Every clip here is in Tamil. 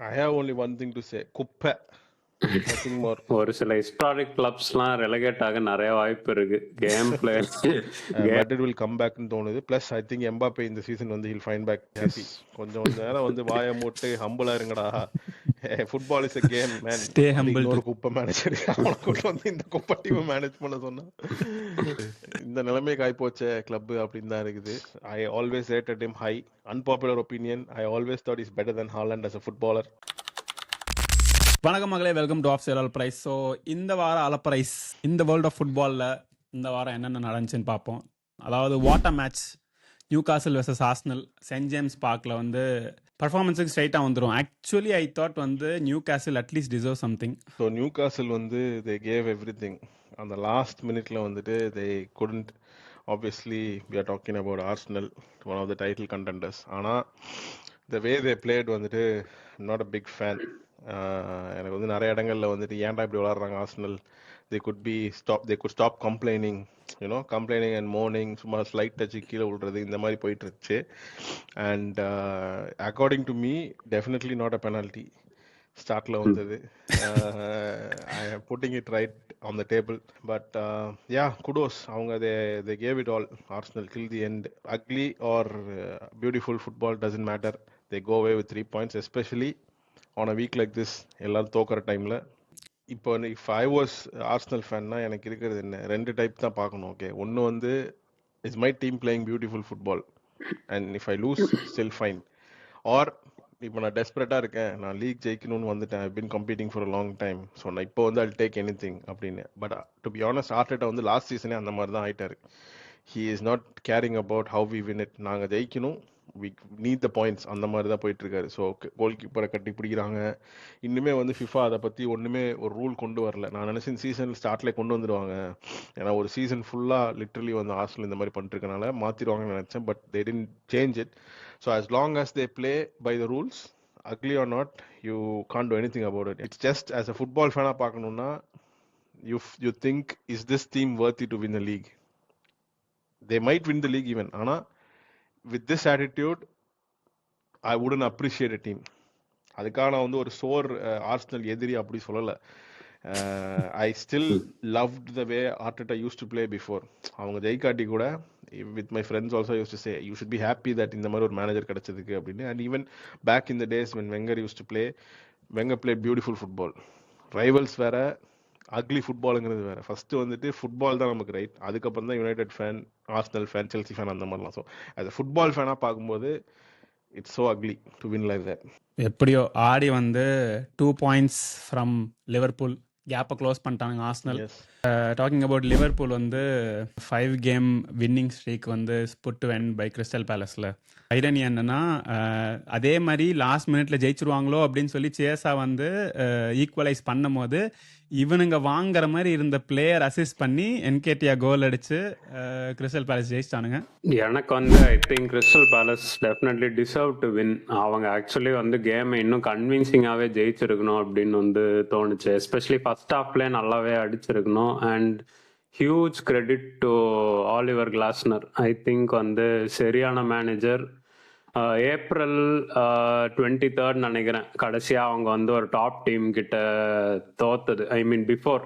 I have only one thing to say. Kuppa. ஒரு சில ஹிஸ்டாரிக் கிளப்ஸ்லாம் ரெலகேட் ஆக நிறைய வாய்ப்பு இருக்கு. Game play will come back ன்னு தோணுது. பிளஸ் ஐ திங்க் எம்பாப்பே இந்த சீசன் வந்து ஹில் ஃபைன் பேக் ஹாப்பி கொஞ்சம் கொஞ்ச நேரம் வந்து வாயை மூட்டு ஹம்பிளா இருங்கடா. Football is a game man Stay humble. இன்னொரு குப்பை மேனேஜர் அவனை கொண்டு வந்து இந்த குப்பை டீமை மேனேஜ் பண்ண சொன்னா. இந்த நிலைமை காய் போச்ச கிளப் அப்படின்னு தான் இருக்குது. I always rated him high unpopular opinion I always thought is better than Haaland as a footballer வணக்கம் மகளே வெல்கம் டு ஆஃப் சேலால் பிரைஸ் ஸோ இந்த வாரம் அல பிரைஸ் இந்த வேர்ல்ட் ஆஃப் ஃபுட்பாலில் இந்த வாரம் என்னென்ன நடந்துச்சுன்னு பார்ப்போம். அதாவது what a match Newcastle versus Arsenal saint James பார்க்கில் வந்து பர்ஃபார்மன்ஸுக்கு ஸ்ட்ரைட்டாக வந்துடும் ஆக்சுவலி ஐ தாட் வந்து Newcastle at least deserve something so Newcastle வந்து தே கேவ் எவ்ரி திங் அந்த லாஸ்ட் மினிட்ல வந்துட்டு they couldn't obviously we are talking about Arsenal one of the title contenders ஆனால் த வே தே பிளேட் வந்துட்டு நாட் அ பிக் ஃபேன் எனக்கு வந்து நிறைய இடங்கள்ல வந்துட்டு ஏன்டா இப்படி விளாட்றாங்க Arsenal they could be stop they could stop complaining you know complaining and morning சும்மா ஸ்லைட் டச்சு கீழே விழுறது இந்த மாதிரி போயிட்டு இருந்துச்சு and according to me definitely not a penalty ஸ்டார்ட்ல வந்தது. I am putting it right on the table. But uh, yeah kudos. அவங்க they they gave it all. Arsenal till the end. Ugly or uh, beautiful football doesn't matter. They go away with three on a week like this எல்லாரும் தோக்குற டைம்ல இப்போ இஃப் ஐ வாஸ் ஆர்ஸ்னல் ஃபேன்னா எனக்கு இருக்கிறது என்ன? ரெண்டு டைப் தான் பார்க்கணும் ஓகே ஒன்று வந்து is my team playing beautiful football and if I lose still fine or இப்போ நான் டெஸ்பரேட்டாக இருக்கேன் நான் லீக் ஜெயிக்கணும்னு வந்துட்டேன் I been competing for long time so நான் இப்போ வந்து அல் டேக் எனி திங் அப்படின்னு but to be honest Arteta வந்து லாஸ்ட் சீசனே அந்த மாதிரி தான் ஆகிட்டாரு he is not caring about how we win it நாங்கள் ஜெயிக்கணும் வி நீட் த பாயிண்ட்ஸ் அந்த மாதிரி தான் போயிட்டு இருக்காரு ஸோ கோல் கீப்பரை கட்டி பிடிக்கிறாங்க. இன்னுமே வந்து ஃபிஃபா அதை பற்றி ஒன்றுமே ஒரு ரூல் கொண்டு வரல. நான் நினைச்சேன் சீசன் ஸ்டார்ட்லேயே கொண்டு வந்துடுவாங்க ஏன்னா ஒரு சீசன் ஃபுல்லாக லிட்ரலி வந்து ஹாஸ்டல் இந்த மாதிரி பண்ணிருக்கனால மாற்றிடுவாங்கன்னு நினச்சேன் but they tend change it so as long as they play by the rules ugly or not you can do anything about it it's just as a football ஃபேனாக பார்க்கணுன்னா you you think is this team worthy to win the league they might win the league even ஆனால் with this attitude I wouldn't appreciate a team அதுக்காக நான் வந்து ஒரு சோர் ஆர்ஸ்னல் எதிரி அப்படி சொல்லலை. I still love the way Arteta used to play before அவங்க ஜெயிக்காட்டி கூட with my friends also used to say you should be happy that இந்த மாதிரி ஒரு மேனேஜர் கிடைச்சதுக்கு அப்படின்னு. And even back in the days when Wenger used to play Wenger play beautiful football rivals வேற அக்லி ஃபுட்பாலுங்கிறது வேற. ஃபர்ஸ்ட் வந்துட்டு ஃபுட்பால் தான் நமக்கு ரைட் அதுக்கப்புறம் தான் United fan Arsenal fan Chelsea fan அந்த மாதிரிலாம். ஸோ a ஃபுட்பால் ஃபேனாக பார்க்கும்போது it's so ugly to win like that. எப்படியோ ஆடி வந்து டூ பாயிண்ட்ஸ் ஃப்ரம் லிவர்பூல் கேப்பை க்ளோஸ் பண்ணிட்டாங்க yes. டாக்கிங் அபவுட் லிவர்பூல் வந்து ஃபைவ் கேம் வின்னிங் ஸ்ட்ரீக் வந்து புட் வென் பை கிறிஸ்டல் பேலஸில் ஐரனி என்னன்னா uh, அதே மாதிரி லாஸ்ட் மினிட்ல ஜெயிச்சிருவாங்களோ அப்படின்னு சொல்லி சேஸா வந்து uh, ஈக்குவலைஸ் பண்ணும்போது இவனுங்க வாங்குற மாதிரி இருந்த பிளேயர் அசிஸ்ட் பண்ணி என்கேடியா கோல் அடிச்சு uh, கிறிஸ்டல் பேலஸ் ஜெயிச்சிட்டானுங்க. எனக்கு வந்து I think Crystal Palace definitely deserve to win அவங்க ஆக்சுவலி வந்து கேமை இன்னும் கன்வின்சிங்காகவே ஜெயிச்சிருக்கணும் அப்படின்னு வந்து தோணுச்சு. எஸ்பெஷலி ஃபர்ஸ்ட் ஹாஃப்லேயே நல்லாவே அடிச்சிருக்கணும். And huge credit to Oliver Glasner I think வந்து சரியான மேனேஜர் ஏப்ரல் டுவெண்ட்டி தேர்ட் நினைக்கிறேன். கடைசியாக அவங்க வந்து ஒரு டாப் டீம் கிட்ட தோத்தது. ஐ மீன் பிஃபோர்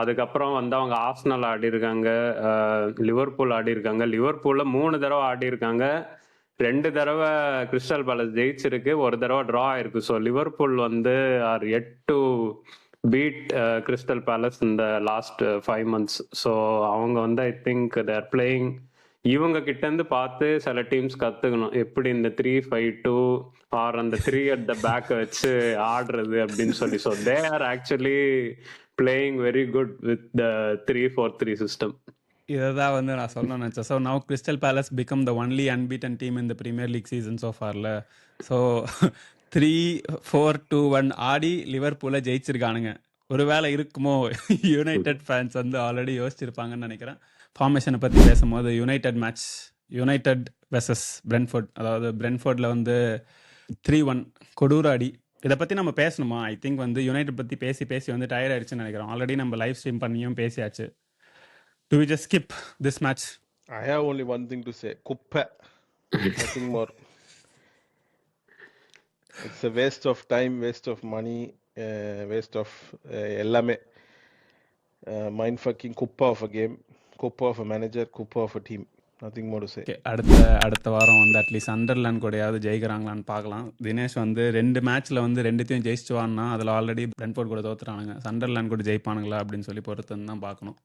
அதுக்கப்புறம் வந்து அவங்க ஆஸ்னல் ஆடி இருக்காங்க. லிவர்பூல் ஆடி இருக்காங்க. லிவர்பூலில் மூணு தடவை ஆடி இருக்காங்க. ரெண்டு தடவை கிறிஸ்டல் பேலஸ் ஜெயிச்சிருக்கு. ஒரு தடவை ட்ரா ஆயிருக்கு. ஸோ லிவர்பூல் வந்து are yet to beat Crystal Palace இந்த லாஸ்ட் ஃபைவ் மந்த்ஸ் ஸோ அவங்க வந்து ஐ திங்க் தேர் பிளேயிங் இவங்க கிட்ட இருந்து பார்த்து சில டீம்ஸ் கத்துக்கணும். எப்படி இந்த த்ரீ ஃபைவ் டூ ஆர் அந்த த்ரீ அட் த பேக் வச்சு ஆடுறது அப்படின்னு சொல்லி. So they are actually playing very good with the three four three system இதை தான் வந்து நான் சொல்ல நினச்சேன். So now Crystal Palace become the only unbeaten team இந்த Premier League season so ஃபார்ல so three four two one ஆடி லிவர்பூலை ஜெயிச்சிருக்கானுங்க. ஒருவேளை இருக்குமோ? யுனைடெட் ஃபேன்ஸ் வந்து ஆல்ரெடி யோசிச்சிருப்பாங்கன்னு நினைக்கிறேன். ஃபார்மேஷனை பற்றி பேசும்போது United match United versus Brentford அதாவது பிரென்ஃபோர்டில் வந்து த்ரீ ஒன் கொடூர அடி. இதை பற்றி நம்ம பேசணுமா? ஐ திங்க் வந்து யுனைடெட் பற்றி பேசி பேசி வந்து டயர்ட் ஆயிடுச்சுன்னு நினைக்கிறோம் ஆல்ரெடி நம்ம லைவ் ஸ்ட்ரீம் பண்ணியும் பேசியாச்சு. Do we just skip this match I have only one thing to say குப்பை. Nothing. It's a waste of time waste of money waste of எல்லாமே மைண்ட் ஃபக்கிங் குப்பா ஆஃப் அ கேம் குப்பா of a manager Kuppa of a team nothing more to say அடுத்த அடுத்த வாரம் வந்து அட்லீஸ்ட் அண்டர்லேண்ட் கூடயாவது ஜெயிக்கிறாங்களான்னு பார்க்கலாம். தினேஷ் வந்து ரெண்டு மேட்ச்சில் வந்து ரெண்டுத்தையும் ஜெயிச்சுவான்னா அதில் ஆல்ரெடி பிரென்ஃபோர்ட் கூட தோத்துறானுங்க சண்டர்லேண்ட் கூட ஜெயிப்பானுங்களா அப்படின்னு சொல்லி பொறுத்துன்னு தான் பார்க்கணும்.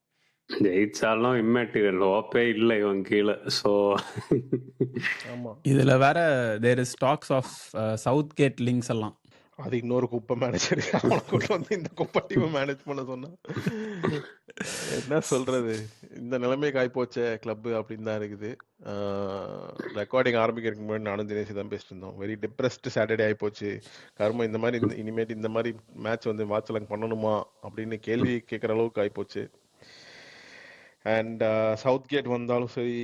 ஜெயிச்சாலும் இம்மெட்டீரியல் ஓப்பே இல்லை இவன் கீழே. ஸோ ஆமா. இதில் வேற there is talks of Southgate links எல்லாம். அது இன்னொரு குப்பை மேனேஜர் அவனை கொண்டு வந்து இந்த குப்பை டீமை மேனேஜ் பண்ண சொன்னா என்ன சொல்றது? இந்த நிலைமைக்கு ஆயிப்போச்சே கிளப் அப்படின்னு தான் இருக்குது. ரெக்கார்டிங் ஆரம்பிக்கிறதுக்கு முன்னாடி நானும் தினேஷ் தான் பேசிட்டு இருந்தோம். வெரி டிப்ரெஸ்டு சாட்டர்டே ஆயிப்போச்சு கர்மம் இந்த மாதிரி இனிமேட்டு இந்த மாதிரி மேட்ச் வந்து வாட்சலங் பண்ணணுமா அப்படின்னு கேள்வி கேட்குற அளவுக்கு ஆயிப்போச்சு அண்ட் சவுத் கேட் வந்தாலும் சரி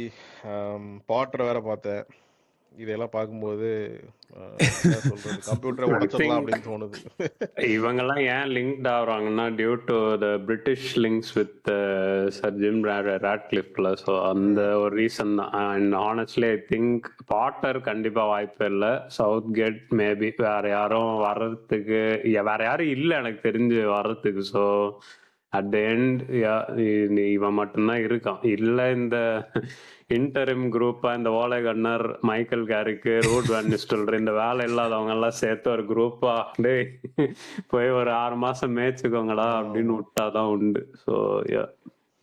பாட்டரை வேற பார்த்தேன். இதெல்லாம் பார்க்கும்போது கம்ப்யூட்டரை உடைச்சிடலாம் அப்படின்னு தோணுது. இவங்கெல்லாம் ஏன் linked ஆகுறாங்கன்னா due to the British links with sir Jim ராட்கிளிஃப்ல so அந்த ஒரு ரீசன் தான். And honestly I think Potter கண்டிப்பா வாய்ப்பு இல்லை. சவுத் கேட் மேபி வேற யாரும் வர்றதுக்கு வேற யாரும் இல்லை எனக்கு தெரிஞ்சு வர்றதுக்கு. So at the end yeah இவன் மட்டும்தான் இருக்கான். இல்லை இந்த இன்டரிம் குரூப்பாக இந்த ஓலை கண்ணர் மைக்கேல் கேரிக்கு ரூட் வேண்டிஸ்டல்ற இந்த வேலை இல்லாதவங்க எல்லாம் சேர்த்து ஒரு குரூப்பா டேய் போய் ஒரு ஆறு மாசம் மேய்ச்சிக்கோங்களா அப்படின்னு விட்டாதான் உண்டு. ஸோ யா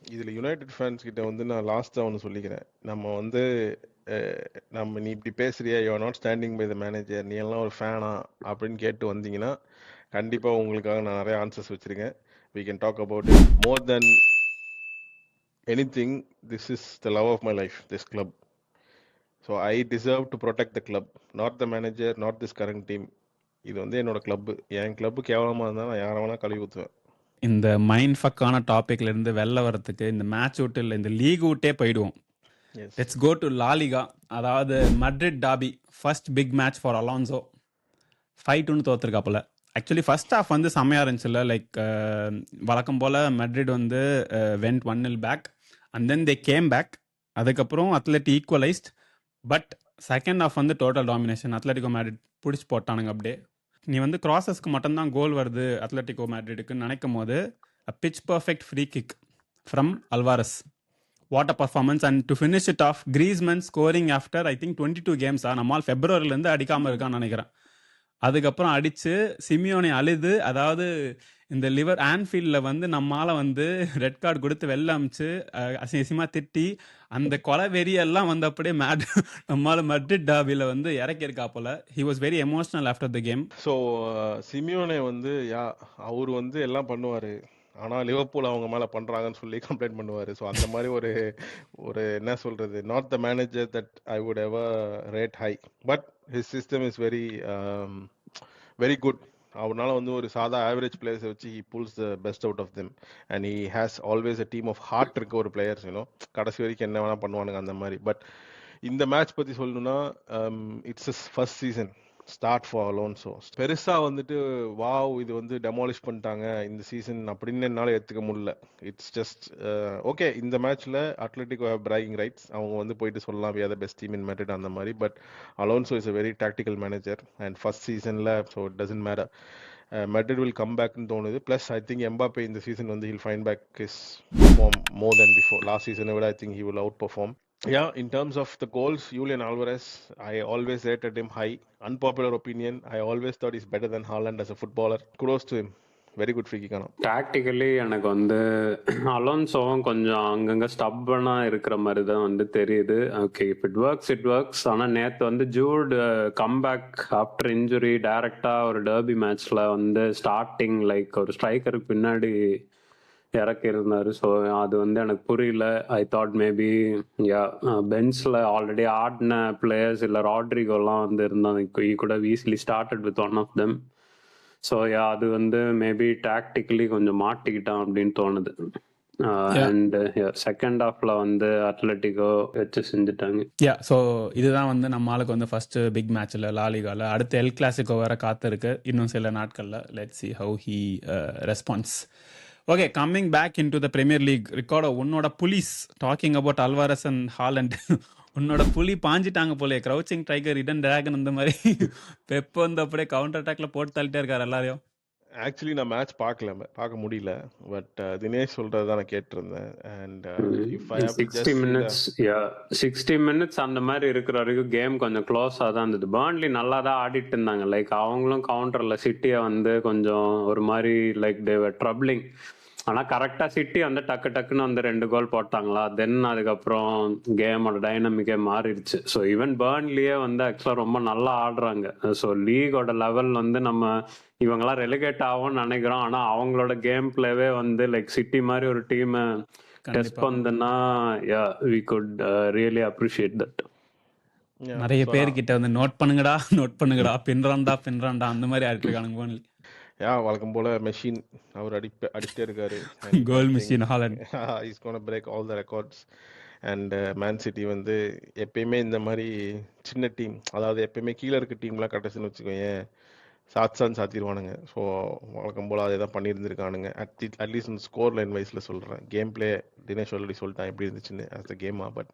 இதுல யுனைடெட் ஃபேன்ஸ் கிட்ட வந்து நான் லாஸ்டா ஒன்று சொல்லிக்கிறேன். நம்ம வந்து நம்ம நீ இப்படி பேசுறியா you not standing by the manager நீ எல்லாம் ஒரு ஃபேனா அப்படின்னு கேட்டு வந்தீங்கன்னா கண்டிப்பாக உங்களுக்காக நான் நிறைய ஆன்சர்ஸ் வச்சுருக்கேன். We can talk about it more than anything. This is the love of my life this club. So i deserve to protect the club not the manager not this current team. இது வந்து என்னோட கிளப் என் கிளப் கேவலமா இருந்தா நான் யாரை வேணா கழுவி ஊத்துவேன். இந்த மைண்ட் ஃபக்கான டாபிக்ல இருந்து வெளில வரதுக்கு இந்த மேட்ச் விட்டு இல்லை இந்த லீக் விட்டே போயிடுவோம். Let's go to La Liga அதாவது Madrid derby first big match for Alonso five டூன்னு தோத்துருக்காப்புல. ஆக்சுவலி ஃபர்ஸ்ட் ஹாஃப் வந்து செம்மையாக இருந்துச்சுல்ல. லைக் uh, வழக்கம் போல் மெட்ரிட் வந்து went one nil back and then they came back அதுக்கப்புறம் Atleti equalised but second half வந்து டோட்டல் டாமினேஷன் அத்லட்டிகோ மேட்ரிட் பிடிச்சி போட்டானுங்க அப்படியே. நீ வந்து கிராசஸ்க்கு மட்டும்தான் கோல் வருது அத்லட்டிகோ மேட்ரிடுக்குன்னு நினைக்கும் போது pitch perfect free kick from Alvarez what a performance and to finish it off Griezmann scoring after I think twenty two கேம்ஸா நம்மால் ஃபெப்ரவரிலேருந்து அடிக்காமல் இருக்கான்னு நினைக்கிறேன். அதுக்கப்புறம் அடிச்சு சிமியோனை அழுது அதாவது இந்த லிவர் ஆன்ஃபீல்டில் வந்து நம்மால வந்து ரெட் கார்டு கொடுத்து வெளில அமிச்சு அசிங்கமா திட்டி அந்த கொலை வெறியெல்லாம் வந்து அப்படியே மேட் நம்மால மட்ரிட் டாபியில் வந்து இறக்கியிருக்கா போல. He was very emotional after the game so சிமியோனை வந்து யா அவர் வந்து எல்லாம் பண்ணுவாரு. ஆனால் லிவர்பூல் அவங்க மேலே பண்ணுறாங்கன்னு சொல்லி கம்ப்ளைண்ட் பண்ணுவார். ஸோ அந்த மாதிரி ஒரு ஒரு என்ன சொல்கிறது not the manager that I would ever rate high but his system is very very good அவனால வந்து ஒரு சாதா ஆவரேஜ் பிளேயர்ஸை வச்சு he pulls the best out of them and he has always a team of hard இருக்க ஒரு பிளேயர்ஸ் யூனோ கடைசி வரைக்கும் என்ன வேணால் பண்ணுவானுங்க அந்த மாதிரி. பட் இந்த மேட்ச் பற்றி சொல்லணும்னா it's first season start for Alonso பெருசா வந்துட்டு வாவ் இது வந்து டெமாலிஷ் பண்ணிட்டாங்க. இந்த சீசன் அப்படின்னு என்னால் எடுத்துக்க முடியல. இட்ஸ் ஜஸ்ட் ஓகே இந்த மேட்ச்சில் அத்லெட்டிகோ பிராகிங் ரைட்ஸ் அவங்க வந்து போயிட்டு சொல்லலாம் we are the best team in Madrid அந்த மாதிரி. But Alonso is a very tactical manager and first சீசனில் so it doesn't matter Madrid will come பேக்னு தோணுது. ப்ளஸ் ஐ திங்க் எம்பாப்பே இந்த சீசன் வந்து he'll fine back is more than before last சீசனை விட I think he will outperform yeah, in terms of the goals, Julian Alvarez, I always rated him high. Unpopular opinion, I always thought he's better than Holland as a footballer. Kudos to him. Very good free கிக்கான tactically எனக்கு வந்து அலோன்சோவும் கொஞ்சம் அங்கங்கே ஸ்டப்பனாக இருக்கிற மாதிரி தான் வந்து தெரியுது ஓகே இப் இட் ஒர்க்ஸ் இட் ஒர்க்ஸ் ஆனால் நேற்று வந்து ஜூட் கம்பேக் ஆஃப்டர் இன்ஜுரி டைரக்டாக ஒரு டர்பி மேட்ச்சில் வந்து ஸ்டார்டிங் லைக் ஒரு ஸ்ட்ரைக்கருக்கு பின்னாடி இறக்கி இருந்தாரு ஸோ அது வந்து எனக்கு புரியல. ஐ தாட் மேபி யா பெஞ்ச்ல ஆல்ரெடி ஆடின பிளேயர்ஸ் இல்லை ராட்ரிகோலாம் வந்து இருந்தாங்க. கூட easily started with one of them so yeah அது வந்து மேபி டாக்டிக்கலி கொஞ்சம் மாட்டிக்கிட்டான் அப்படின்னு தோணுது. அண்ட் செகண்ட் ஹாஃப்ல வந்து அத்லட்டிகோ வச்சு செஞ்சுட்டாங்க. யா ஸோ இதுதான் வந்து நம்ம ஆளுக்கு வந்து ஃபர்ஸ்ட் பிக் மேட்ச்சில் லாலிகால அடுத்து எல் கிளாசிக்கோ வேற காத்திருக்கு. இன்னும் சில நாட்களில் let see how he responds okay coming back in to the Premier League Ricardo உன்னோட police talking about Alvarez and Haaland உன்னோட புலி பாஞ்சிட்டாங்க போலே க்ரௌச்சிங் டைகர் இடன் டிராகன் அந்த மாதிரி. பெப் வந்து அப்படியே கவுண்டர் அட்டாக்ல போட்டு தள்ளிட்டே இருக்காரு எல்லாரையும். ஆக்சுவலி நான் மேட்ச் பார்க்கல பார்க்க முடியல. பட் தினேஷ் சொல்றது தான் நான் கேட்டிருந்தேன். And if I sixty minutes sixty minutes அந்த மாதிரி இருக்கிற வரைக்கும் கேம் கொஞ்சம் க்ளோஸாக தான் இருந்தது. பேர்ன்லி நல்லா தான் ஆடிட்டு இருந்தாங்க. லைக் அவங்களும் கவுண்டர்ல சிட்டியை வந்து கொஞ்சம் ஒரு மாதிரி லைக் தேவர் ட்ரபிளிங் ஆனா கரெக்டா சிட்டி வந்து டக்கு டக்குன்னு வந்து ரெண்டு கோல் போட்டாங்களா? தென் அதுக்கப்புறம் கேமோட டைனமிக்கே மாறிடுச்சு. ஸோ ஈவன் பேர்ன்லியே வந்து ஆக்சுவலாக ரொம்ப நல்லா ஆடுறாங்க. ஸோ லீகோட லெவல் வந்து நம்ம இவங்கெல்லாம் ரெலிகேட் ஆகும்னு நினைக்கிறோம். ஆனா அவங்களோட கேம் பிளேவே வந்து லைக் சிட்டி மாதிரி ஒரு டீமை test பண்ணதுன்னா yeah we could really appreciate that நிறைய பேர்கிட்ட வந்து நோட் பண்ணுங்கடா நோட் பண்ணுங்கடா பின்றான்டா பின்றான்டா அந்த மாதிரி ஆடிட்டு இருக்கானுங்க யா வழக்கம் போல மெஷின் அவர் அடிப்ப அடிச்சிட்டே இருக்காரு. Goal machine Haaland is gonna break all the records and Man City வந்து எப்பயுமே இந்த மாதிரி சின்ன டீம் அதாவது எப்பயுமே கீழே இருக்க டீம்லாம் கட்டச்சுன்னு வச்சுக்கோங்க சாத்சான் சாத்திடுவானுங்க ஸோ வழக்கம் போல் அதே தான் பண்ணியிருந்திருக்கானுங்க. அட் அட்லீஸ்ட் இந்த ஸ்கோர் லைன் வைஸில் சொல்கிறேன் கேம் பிளே தினேஷ் ஆல்ரெடி சொல்லிட்டான் எப்படி இருந்துச்சுன்னு ஆஸ் த கேமா பட்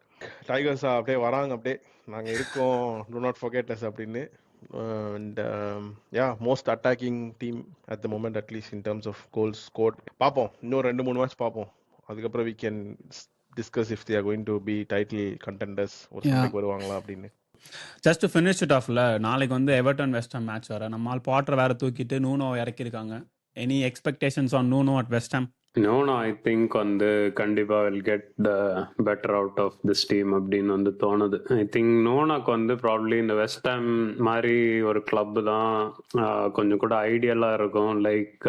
டைகர்ஸா அப்படியே வராங்க அப்படியே. நாங்கள் இருக்கோம். டூ நாட் ஃபொகேட் அஸ் அப்படின்னு and yeah most attacking team at the moment at least in terms of goals score பார்ப்போம். இன்னும் ரெண்டு மூணு மேட்ச் பார்ப்போம். அதுக்கப்புறம் we can discuss if they're going to be title contenders ஒரு Yeah. சண்டைக்கு வருவாங்களா அப்படின்னு. ஜஸ்ட் டு ஃபினிஷ் இட் ஆஃப்ல நாளைக்கு வந்து எவர்டன் வெஸ்டாம் மேட்ச் வர. நம்மால் பாட்டர் வேற தூக்கிட்டு Nuno இறக்கியிருக்காங்க. Any expectations on Nuno at West Ham Nuno I think வந்து கண்டிப்பாக will get the better out of this team அப்படின்னு வந்து தோணுது. ஐ திங்க் நோனாக்கு வந்து ப்ராப்ளி இந்த வெஸ்ட் ஹாம் மாதிரி ஒரு கிளப் தான் கொஞ்சம் கூட ஐடியலாக இருக்கும். Like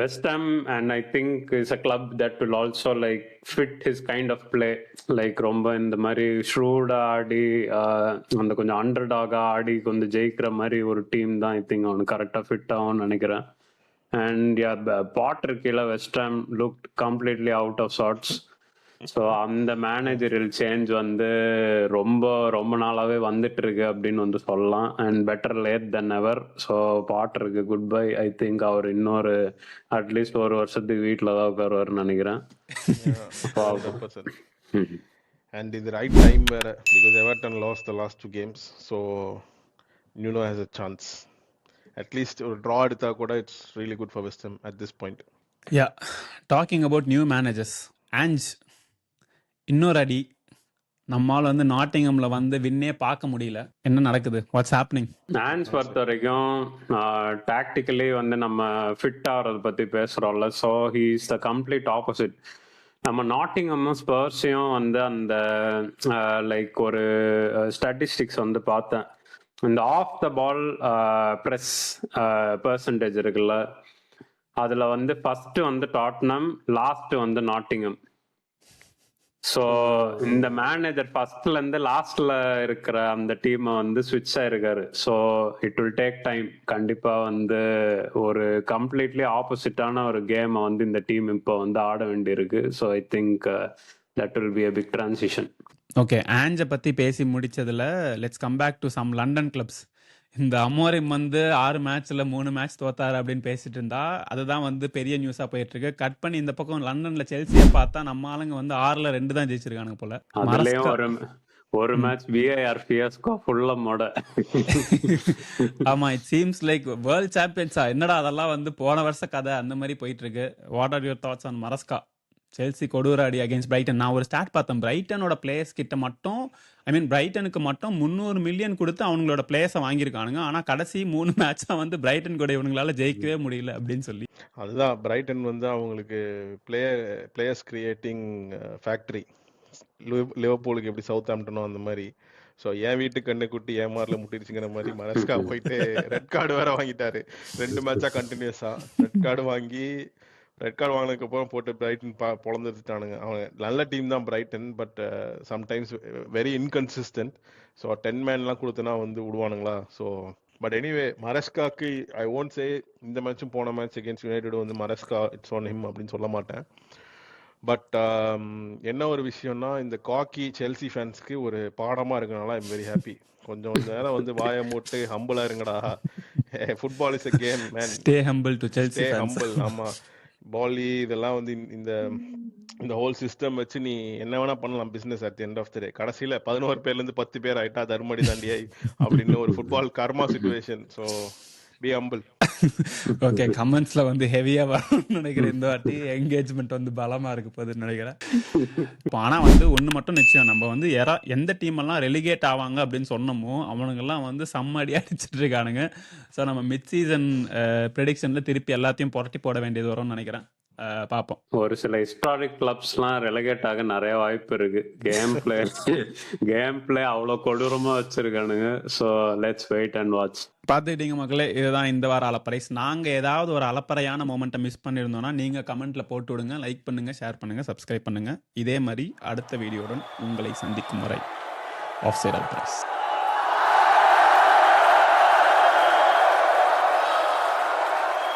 West Ham and I think is a club that will also like fit his kind of play like ரொம்ப இந்த மாதிரி ஷ்ரூடாக ஆடி அந்த கொஞ்சம் அண்டர்டாக ஆடி கொஞ்சம் ஜெயிக்கிற மாதிரி ஒரு டீம் தான் ஐ திங்க் அவனுக்கு கரெக்டாக ஃபிட் ஆகும்னு நினைக்கிறேன். அண்ட் யா பாட்டர் கீழே West Ham look completely out of sorts so அந்த மேனேஜரியல் சேஞ்ச் வந்து ரொம்ப ரொம்ப நாளாவே வந்துட்டு இருக்கு அப்படின்னு வந்து சொல்லலாம். And better late than ever so பாட்டருக்கு good bye I think அவர் இன்னொரு அட்லீஸ்ட் ஒரு வருஷத்துக்கு வீட்டில் தான் உட்காருவார்னு நினைக்கிறேன். அண்ட் இது ரைட் டைம் வேற because Everton lost the last two games so Nuno has a chance at least ஒரு ட்ரா எடுத்தா கூட it's really good for West Ham at this point yeah talking about new managers Ange இன்னொரு அடி நம்மால் வந்து நாட்டிங்கம்ல வந்து வின்னே பார்க்க முடியல. என்ன நடக்குது? வாட்ஸ் ஹேப்பனிங் ஹேண்ட்ஸ் பொறுத்த வரைக்கும் டாக்டிக்கலி வந்து நம்ம ஃபிட் ஆகிறத பத்தி பேசுறோம்ல. So he is the complete opposite நம்ம நாட்டிங்கமும் ஸ்பர்ஸையும் வந்து அந்த லைக் ஒரு ஸ்டாட்டிஸ்டிக்ஸ் வந்து பார்த்தேன். இந்த off the ball press percentage இருக்குல்ல அதுல வந்து ஃபர்ஸ்ட் வந்து டாட்னம் லாஸ்ட் வந்து நாட்டிங்கம் ஸோ இந்த மேனேஜர் ஃபர்ஸ்ட்ல இருந்து லாஸ்ட்ல இருக்கிற அந்த டீமை வந்து ஸ்விட்ச் ஆயிருக்காரு. So it will take time கண்டிப்பா வந்து ஒரு கம்ப்ளீட்லி ஆப்போசிட்டான ஒரு கேமை வந்து இந்த டீம் இப்போ வந்து ஆட வேண்டியிருக்கு. So I think that will be a big transition okay ஆஞ்சை பத்தி பேசி முடிச்சதுல let's come back to some London clubs இந்த அமோரிம் வந்து ஆறு மேட்ச்ல மூணு மேட்ச் தோத்தாரு அப்படின்னு பேசிட்டு இருந்தா அதுதான் வந்து பெரிய நியூஸா போயிட்டு இருக்கு கட் பண்ணி இந்த பக்கம் லண்டன்ல செல்சியை பார்த்தா நம்ம ஆளுங்க வந்து ஆறுல ரெண்டு தான் ஜெயிச்சிருக்கானுங்க போல. ஒரு மேட்ச் பிஐஆர் பிஎஸ்கோ ஃபுல்லா மொட. ஆமா இட் சீம்ஸ் லைக் வேர்ல்ட் சாம்பியன்ஸா என்னடா அதெல்லாம் வந்து போன வருஷ கதை அந்த மாதிரி போயிட்டு இருக்கு what are your thoughts on Maresca Chelsea கொடூர அடி அகேன்ஸ்ட் பிரைட்டன் நான் ஒரு ஸ்டார்ட் பார்த்தேன். பிரைட்டனோட பிளேயர்ஸ் கிட்ட மட்டும் ஐ மீன் பிரைட்டனுக்கு மட்டும் முந்நூறு மில்லியன் கொடுத்து அவங்களோட பிளேயர்ஸை வாங்கியிருக்கானுங்க. ஆனா கடைசி மூணு மேட்சாக வந்து பிரைட்டன் கூட இவங்களால ஜெயிக்கவே முடியல அப்படின்னு சொல்லி. அதுதான். பிரைட்டன் வந்து அவங்களுக்கு பிளேயர் பிளேயர்ஸ் கிரியேட்டிங் ஃபேக்ட்ரி லிவர்பூலுக்கு எப்படி சவுத் ஆம்டனோ அந்த மாதிரி. ஸோ என் வீட்டு கண்ணு குட்டி ஏமாறல முட்டிருச்சுங்கிற மாதிரி மனஸ்கா போயிட்டு ரெட் கார்டு வேற வாங்கிட்டாரு. ரெண்டு மேட்சா கண்டினியூஸா ரெட் கார்டு வாங்கி ரெட் கார்டு வாங்கினதுக்கு அப்புறம் போட்டு பிரைட்டன் பொழந்துட்டானுங்க அவங்க நல்ல டீம் தான் Brighton but sometimes very inconsistent so ten மேன்லாம் கொடுத்தனா வந்து விடுவானுங்களா? ஸோ பட் எனிவே மரஸ்காக்கு ஐ ஓன்ட் சே இந்த மேட்சும் போன மேட்ச் அகேன்ஸ்ட் யுனைடெட் வந்து மரஸ்கா இட்ஸ் ஆன் ஹிம் அப்படின்னு சொல்ல மாட்டேன். பட் என்ன ஒரு விஷயம்னா இந்த காக்கி செல்சி ஃபேன்ஸ்க்கு ஒரு பாடமா இருக்கனால ஐம் வெரி ஹாப்பி கொஞ்சம் நேரம் வந்து வாயை மூட்டு ஹம்பிளா இருங்கடா. Football is a game man stay humble to Chelsea humble ஆமா. பாலி இதெல்லாம் வந்து இந்த- இந்த ஹோல் சிஸ்டம் வச்சு நீ என்ன வேணா பண்ணலாம் business at end of the day கடைசியில பதினோரு பேர்ல இருந்து பத்து பேர் ஆயிட்டா தர்மடி தாண்டியாய் அப்படின்னு ஒரு football karma situation so be humble okay கமெண்ட்ஸ்ல வந்து ஹெவியா வரும்னு நினைக்கிறேன். இந்த வாட்டி என்கேஜ்மெண்ட் வந்து பலமா இருக்க போகுதுன்னு நினைக்கிறேன். இப்போ ஆனா வந்து ஒண்ணு மட்டும் நிச்சயம். நம்ம வந்து யாரா எந்த டீம் எல்லாம் ரெலிகேட் ஆவாங்க அப்படின்னு சொன்னோமோ அவனுங்கெல்லாம் வந்து செம்மடி அடிச்சிட்டு இருக்கானுங்க. ஸோ நம்ம மிட் சீசன் ப்ரெடிக்ஷன்ல திருப்பி எல்லாத்தையும் புரட்டி போட வேண்டியது வரும்னு நினைக்கிறேன். பார்ப்போம். ஒரு சில ஹிஸ்டாரிக் கிளப்ஸ்லாம் ரெலகேட் ஆக நிறைய வாய்ப்பு இருக்கு. கேம் பிளே கேம் பிளே அவ்வளோ கொடூரமா வச்சிருக்கானுங்க. So let's wait and watch பார்த்துக்கிட்டீங்க மக்களே இதுதான் இந்த வார அலப்பறைஸ் நாங்கள் ஏதாவது ஒரு அலப்பறையான மொமெண்ட்டை மிஸ் பண்ணியிருந்தோம்னா நீங்கள் கமெண்ட்ல போட்டு விடுங்க லைக் பண்ணுங்க ஷேர் பண்ணுங்க சப்ஸ்கிரைப் பண்ணுங்க. இதே மாதிரி அடுத்த வீடியோடன் உங்களை சந்திக்கும் வரை ஆஃப் சைட் அலப்பறைஸ்